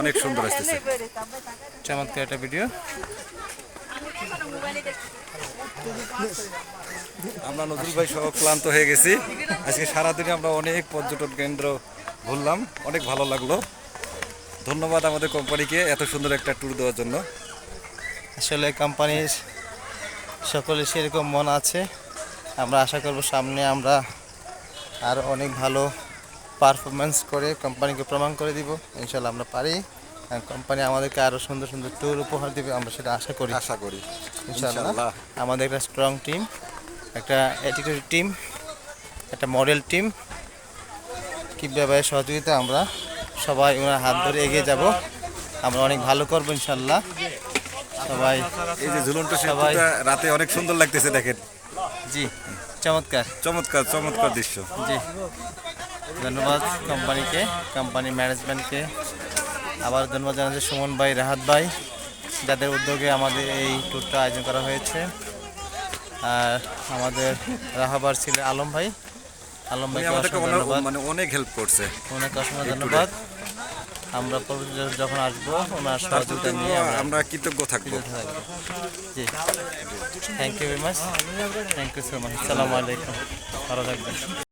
অনেক সুন্দর আসতেছে। চমৎকার একটা ভিডিও আমরা নজরুল ভাই সহ ক্লান্ত হয়ে গেছি। আজকে সারাদিনে আমরা অনেক পর্যটন কেন্দ্র ঘুরলাম। অনেক ভালো লাগল। ধন্যবাদ আমাদের কোম্পানিকে এত সুন্দর একটা ট্যুর দেওয়ার জন্য। আসলে কোম্পানির সকলে সেরকম মন আছে। আমরা আশা করব সামনে আমরা আর অনেক ভালো পারফরমেন্স করে কোম্পানিকে প্রমাণ করে দিব। ইনশাল্লাহ আমরা পারি। কোম্পানি আমাদেরকে আরও সুন্দর সুন্দর ট্যুর উপহার দিবে আমরা সেটা আশা করি। আশা করি। ইনশাল্লাহ আমাদের একটা স্ট্রং টিম একটা অ্যাটিটিউড টিম একটা মডেল টিম কীভাবে সহযোগিতা আমরা সবাই ওনার হাত ধরে এগিয়ে যাব। আমরা অনেক ভালো করব ইনশাল্লাহ সবাই এই যে ঝুলন্ত সবাই- রাতে অনেক সুন্দর লাগতেছে দেখেন। জি চমৎকার। চমৎকার চমৎকার দৃশ্য। জি। ধন্যবাদ কোম্পানিকে কোম্পানি ম্যানেজমেন্টকে। আবার ধন্যবাদ জানাচ্ছি সুমন ভাই রাহাত ভাই যাদের উদ্যোগে আমাদের এই ট্যুরটা আয়োজন করা হয়েছে। আর আমাদের রাহাবার ছেলে আলম ভাই। আলম ধন্যবাদ। মানে অনেক হেল্প করছে। অনেক অসংখ্য ধন্যবাদ। আমরা পরবর্তী যখন আসব ওনার সহযোগিতা নিয়ে আমরা কৃতজ্ঞ থাকব। থাকব। জি। Thank you very much thank you so much আসসালামু আলাইকুম ভালো থাকবেন।